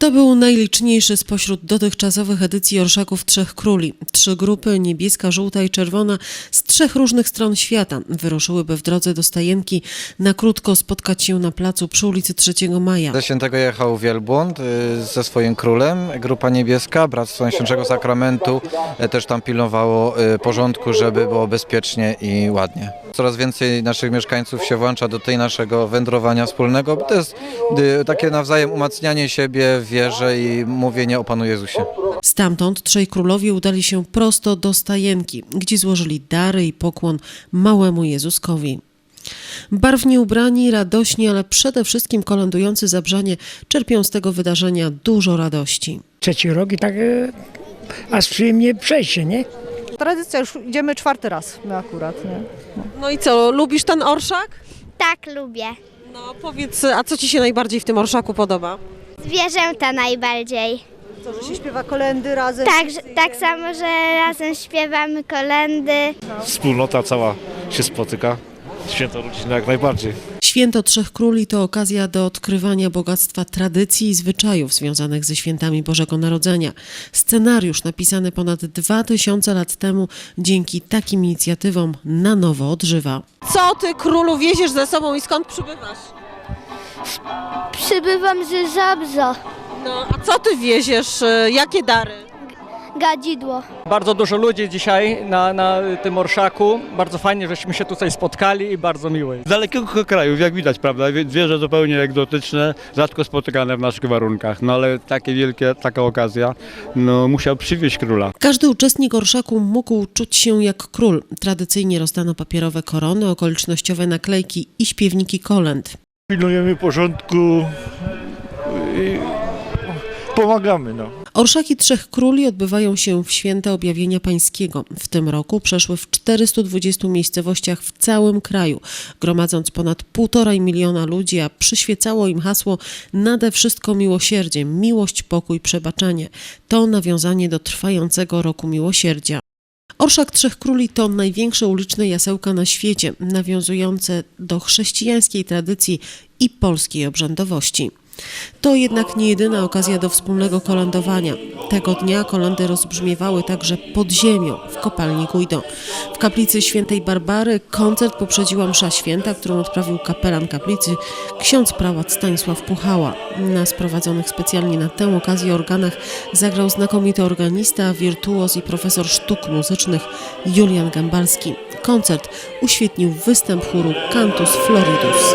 To był najliczniejszy spośród dotychczasowych edycji Orszaków Trzech Króli. Trzy grupy, niebieska, żółta i czerwona, z trzech różnych stron świata wyruszyłyby w drodze do Stajenki na krótko spotkać się na placu przy ulicy 3 Maja. Ze świętego jechał wielbłąd y, ze swoim królem, grupa niebieska, Bractwo Najświętszego Sakramentu y, też tam pilnowało y, porządku, żeby było bezpiecznie i ładnie. Coraz więcej naszych mieszkańców się włącza do tej naszego wędrowania wspólnego, to jest takie nawzajem umacnianie siebie w wierze i mówienie o Panu Jezusie. Stamtąd trzej królowie udali się prosto do Stajenki, gdzie złożyli dary i pokłon małemu Jezuskowi. Barwnie ubrani, radośni, ale przede wszystkim kolędujący Zabrzanie czerpią z tego wydarzenia dużo radości. trzeci rok i tak e, aż przyjemnie przejście, nie? Tradycja, już idziemy czwarty raz my akurat, nie? No i co, lubisz ten orszak? Tak, lubię. No powiedz, a co ci się najbardziej w tym orszaku podoba? Zwierzęta najbardziej. To, że się śpiewa kolendy razem. Tak, że- tak samo, że razem śpiewamy kolendy. wspólnota cała się spotyka. Święto rodzinne jak najbardziej. Święto Trzech Króli to okazja do odkrywania bogactwa tradycji i zwyczajów związanych ze świętami Bożego Narodzenia. Scenariusz napisany ponad 2000 lat temu dzięki takim inicjatywom na nowo odżywa. Co ty królu wieziesz ze sobą i skąd przybywasz? Przybywam z Zabrza. No, a co ty wieziesz? e, Jakie dary? Gadzidło. Bardzo dużo ludzi dzisiaj na, na tym orszaku. Bardzo fajnie, żeśmy się tutaj spotkali i bardzo miło. Z dalekiego kraju, jak widać, prawda? Wie- Zwierzę zupełnie egzotyczne, rzadko spotykane w naszych warunkach. No ale takie wielkie, taka okazja, no musiał przywieźć króla. Każdy uczestnik orszaku mógł czuć się jak król. Tradycyjnie rozdano papierowe korony, okolicznościowe naklejki i śpiewniki kolęd. Pilnujemy porządku i pomagamy. No. Orszaki Trzech Króli odbywają się w święta objawienia pańskiego. W tym roku przeszły w 420 miejscowościach w całym kraju, gromadząc ponad 1,5 miliona ludzi, a przyświecało im hasło nade wszystko miłosierdzie, miłość, pokój, przebaczenie. To nawiązanie do trwającego roku miłosierdzia. Orszak Trzech Króli to największe uliczne jasełka na świecie, nawiązujące do chrześcijańskiej tradycji i polskiej obrzędowości. To jednak nie jedyna okazja do wspólnego kolędowania. Tego dnia kolendy rozbrzmiewały także pod ziemią w kopalni Guido. W kaplicy świętej Barbary koncert poprzedziła msza święta, którą odprawił kapelan kaplicy ksiądz prałat Stanisław Puchała. Na sprowadzonych specjalnie na tę okazję organach zagrał znakomity organista, wirtuoz i profesor sztuk muzycznych Julian Gambalski. Koncert uświetnił występ chóru Cantus Floridus.